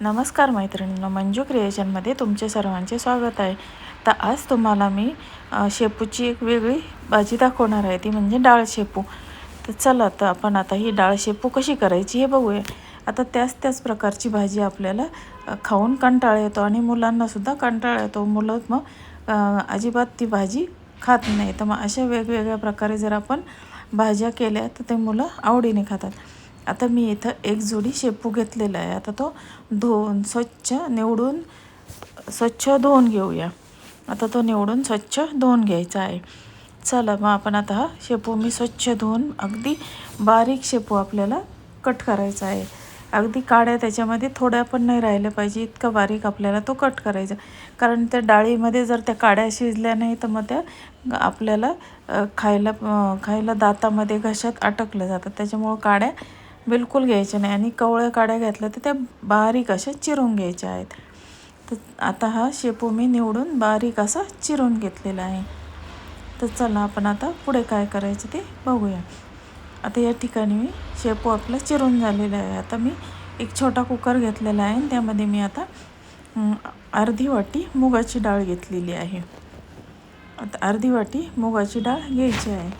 नमस्कार मैत्रिणींनो मंजू क्रिएशनमध्ये तुमचे सर्वांचे स्वागत आहे. तर आज तुम्हाला मी शेपूची एक वेगळी भाजी दाखवणार आहे ती म्हणजे डाळ शेपू. तर चला तर आपण आता ही डाळ शेपू कशी करायची हे बघूया. आता त्याच त्याच प्रकारची भाजी आपल्याला खाऊन कंटाळा येतो आणि मुलांनासुद्धा कंटाळा येतो. मुलं मग अजिबात ती भाजी खात नाही. तर मग अशा वेगवेगळ्या प्रकारे जर आपण भाज्या केल्या तर ते मुलं आवडीने खातात. आता मी इथं एक जोडी शेपू घेतलेला आहे. आता तो धुवून स्वच्छ निवडून स्वच्छ धुवून घेऊया. आता तो निवडून स्वच्छ धुवून घ्यायचा आहे. चला मग आपण आता हा शेपू मी स्वच्छ धुवून अगदी बारीक शेपू आपल्याला कट करायचा आहे. अगदी काड्या त्याच्यामध्ये थोड्या पण नाही राहिल्या पाहिजे इतका बारीक आपल्याला तो कट करायचा. कारण त्या डाळीमध्ये जर त्या काड्या शिजल्या नाही तर मग त्या आपल्याला खायला खायला दातामध्ये घशात अटकल्या जातात. त्याच्यामुळं काड्या बिलकुल घ्यायच्या नाही. आणि कवळ्या काड्या घातल्या तर त्या बारीक अशा चिरून घ्यायच्या आहेत. तर आता हा शेपू मी निवडून बारीक असा चिरून घेतलेला आहे. तर चला आपण आता पुढे काय करायचं ते बघूया. आता या ठिकाणी मी शेपू आपला चिरून झालेला आहे. आता मी एक छोटा कुकर घेतलेला आहे. आणि त्यामध्ये मी आता अर्धी वाटी मुगाची डाळ घेतलेली आहे. आता अर्धी वाटी मुगाची डाळ घ्यायची आहे.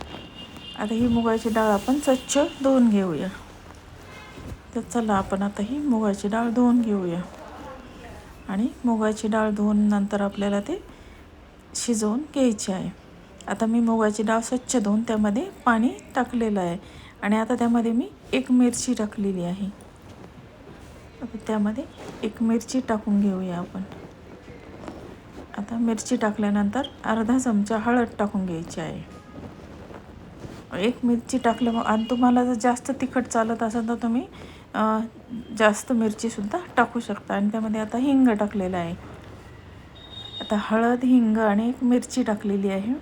आता ही मुगाची डाळ आपण स्वच्छ धुवून घेऊया. तर चला आपण आता ही मुगाची डाळ धुवून घेऊया. आणि मुगाची डाळ धुवून नंतर आपल्याला ते शिजवून घ्यायची आहे. आता मी मुगाची डाळ स्वच्छ धुवून त्यामध्ये पाणी टाकलेलं आहे. आणि आता त्यामध्ये मी एक मिरची टाकलेली आहे. आता त्यामध्ये एक मिरची टाकून घेऊया आपण. आता मिरची टाकल्यानंतर अर्धा चमचा हळद टाकून घ्यायची आहे. एक मिरची टाकल्यामुळे आणि तुम्हाला जर जास्त तिखट चालत असेल तर तुम्ही जास्त मिरचीसुद्धा टाकू शकता. आणि त्यामध्ये आता हिंग टाकलेलं आहे. आता हळद हिंग आणि एक मिरची टाकलेली आहे.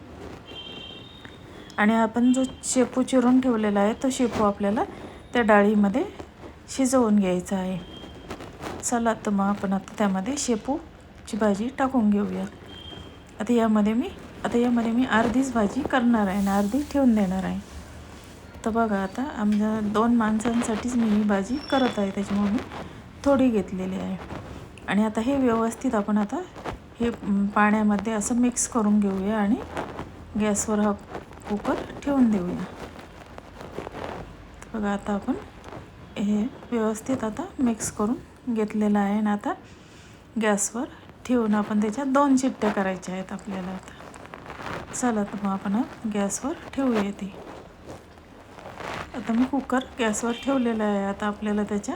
आणि आपण जो शेपू चिरून ठेवलेला आहे तो शेपू आपल्याला त्या डाळीमध्ये शिजवून घ्यायचा आहे. चला तर मग आपण आता त्यामध्ये शेपूची भाजी टाकून घेऊया. आता यामध्ये मी आता यामध्ये मी अर्धीच भाजी करणार आहे आणि अर्धी ठेवून देणार आहे. तर बघा आता आमच्या दोन माणसांसाठीच मी ही भाजी करत आहे त्याच्यामुळे मी थोडी घेतलेली आहे. आणि आता हे व्यवस्थित आपण आता हे पाण्यामध्ये असं मिक्स करून घेऊया आणि गॅसवर हा कुकर ठेवून देऊया. बघा आता आपण हे व्यवस्थित आता मिक्स करून घेतलेलं आहे आणि आता गॅसवर ठेवून आपण त्याच्यात दोन शिट्ट्या करायच्या आहेत आपल्याला आता. चला तर मग आपण गॅसवर ठेवूया ती. आता मी कुकर गॅसवर ठेवलेला आहे. आता आपल्याला त्याच्या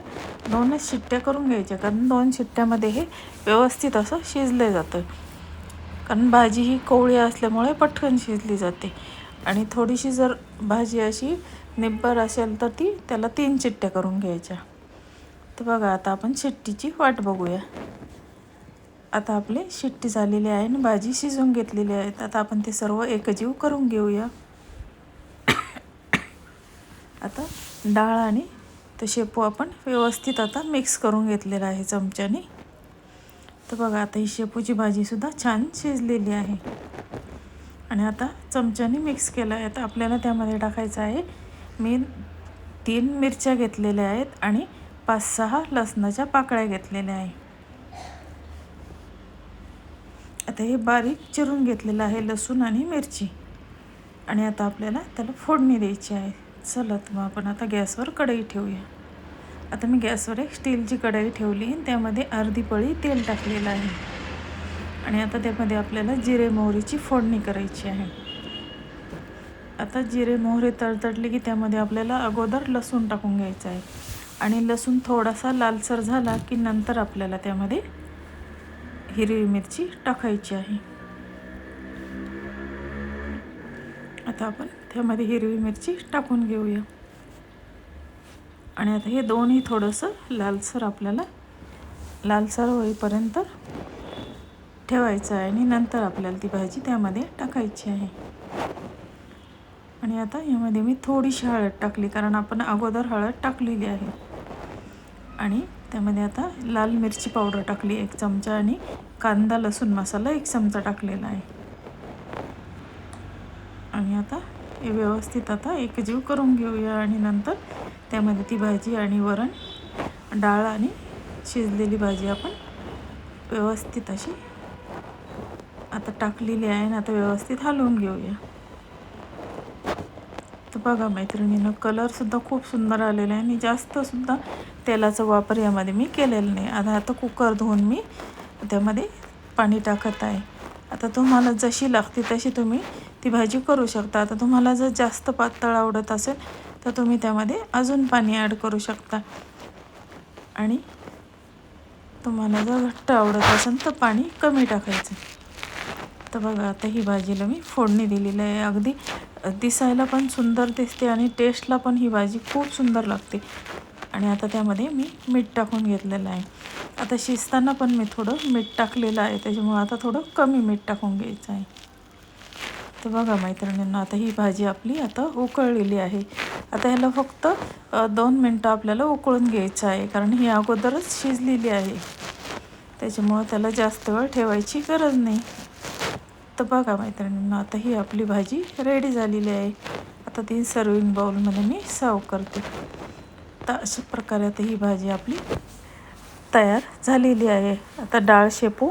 दोनच शिट्ट्या करून घ्यायच्या कारण दोन शिट्ट्यामध्ये हे व्यवस्थित असं शिजलं जातं. कारण भाजी ही कोवळी असल्यामुळे पटकन शिजली जाते. आणि थोडीशी जर भाजी अशी निब्बर असेल तर ती त्याला तीन शिट्ट्या करून घ्यायच्या. तर बघा आता आपण शिट्टीची वाट बघूया. आता आपली शिट्टी झालेली आहे आणि भाजी शिजवून घेतलेली आहे. आता आपण ते सर्व एकजीव करून घेऊया. आता डाळ आणि ते शेपू आपण व्यवस्थित आता मिक्स करून घेतलेला आहे चमच्याने. तर बघा आता ही शेपूची भाजीसुद्धा छान शिजलेली आहे. आणि आता चमच्याने मिक्स केलं आहे. आता आपल्याला त्यामध्ये टाकायचं आहे मी तीन मिरच्या घेतलेल्या आहेत आणि पाच सहा लसणाच्या पाकळ्या घेतलेल्या आहे. आता हे बारीक चिरून घेतलेलं आहे लसूण आणि मिरची. आणि आता आपल्याला त्याला फोडणी द्यायची आहे. चला तर मग आपण आता गॅसवर कढई ठेवूया. आता मी गॅसवर एक स्टीलची कढई ठेवली त्यामध्ये अर्धी पळी तेल टाकलेलं आहे. आणि आता त्यामध्ये आपल्याला जिरे मोहरीची फोडणी करायची आहे. आता जिरे मोहरी तडतडले की त्यामध्ये आपल्याला अगोदर लसूण टाकून घ्यायचं आहे. आणि लसूण थोडासा लालसर झाला की नंतर आपल्याला त्यामध्ये हिरवी मिरची टाकायची आहे. आता आपण त्यामध्ये हिरवी मिरची टाकून घेऊया. आणि आता हे दोन्ही थोडंसं लालसर आपल्याला लालसर होईपर्यंत ठेवायचं आहे आणि नंतर आपल्याला ती भाजी त्यामध्ये टाकायची आहे. आणि आता यामध्ये मी थोडीशी हळद टाकली कारण आपण अगोदर हळद टाकलेली आहे. आणि त्यामध्ये आता लाल मिरची पावडर टाकली एक चमचा आणि कांदा लसूण मसाला एक चमचा टाकलेला आहे. आणि आता व्यवस्थित आता एकजीव करून घेऊया आणि नंतर त्यामध्ये ती भाजी आणि वरण डाळ आणि शिजलेली भाजी आपण व्यवस्थित अशी आता टाकलेली आहे आणि आता व्यवस्थित हलवून घेऊया. तर बघा मैत्रिणीनं कलरसुद्धा खूप सुंदर आलेला आहे. आणि जास्तसुद्धा तेलाचा वापर यामध्ये मी केलेला नाही. आता आता कुकर धुवून मी त्यामध्ये पाणी टाकत आहे. आता तुम्हाला जशी लागते तशी तुम्ही ती भाजी करू शकता. आता तुम्हाला जर जास्त पातळ आवडत असेल तर तुम्ही त्यामध्ये अजून पाणी ॲड करू शकता. आणि तुम्हाला जर घट्ट आवडत असेल तर पाणी कमी टाकायचं. तर बघा आता ही भाजीला मी फोडणी दिलेली आहे. अगदी दिसायला पण सुंदर दिसते आणि टेस्टला पण ही भाजी खूप सुंदर लागते. आणि आता त्यामध्ये मी मीठ टाकून घेतलेलं आहे. आता शिजताना पण मी थोडं मीठ टाकलेलं आहे. त्याच्यामुळं आता थोडं कमी मीठ टाकून घ्यायचं आहे. तर बघा मैत्रिणींना आता ही भाजी आपली आता उकळलेली आहे. आता ह्याला फक्त दोन मिनटं आपल्याला उकळून घ्यायचं आहे कारण ही अगोदरच शिजलेली आहे. त्याच्यामुळं त्याला जास्त वेळ ठेवायची गरज नाही. तर बघा मैत्रिणींना आता ही आपली भाजी रेडी झालेली आहे. आता ती सर्विंग बाउलमध्ये मी सर्व करते. तर अशा प्रकारे आता ही भाजी आपली तयार झालेली आहे. आता डाळ शेपू.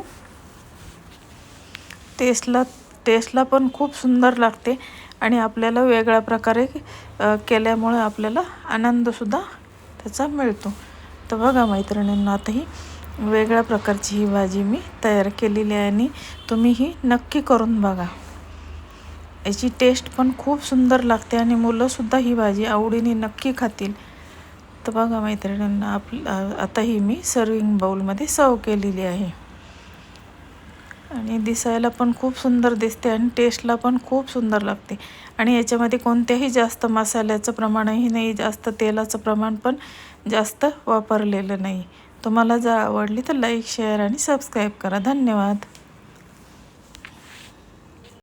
टेस्टला टेस्टला पण खूप सुंदर लागते आणि आपल्याला वेगळ्या प्रकारे केल्यामुळे आपल्याला आनंदसुद्धा त्याचा मिळतो. तर बघा मैत्रिणींना आताही वेगळ्या प्रकारची ही भाजी मी तयार केलेली आहे आणि तुम्ही ही नक्की करून बघा. याची टेस्ट पण खूप सुंदर लागते आणि मुलंसुद्धा ही भाजी आवडीने नक्की खातील. तर बघा मैत्रिणींना आप आता ही मी सर्विंग बाऊलमध्ये सर्व केलेली आहे. आणि दिसायला पण खूप सुंदर दिसते आणि टेस्टला पण खूप सुंदर लागते. आणि याच्यामध्ये कोणत्याही जास्त मसाल्याचं प्रमाणही नाही जास्त तेलाचं प्रमाण पण जास्त वापरलेलं नाही. तुम्हाला जर आवडली तर लाईक शेअर आणि सबस्क्राईब करा. धन्यवाद.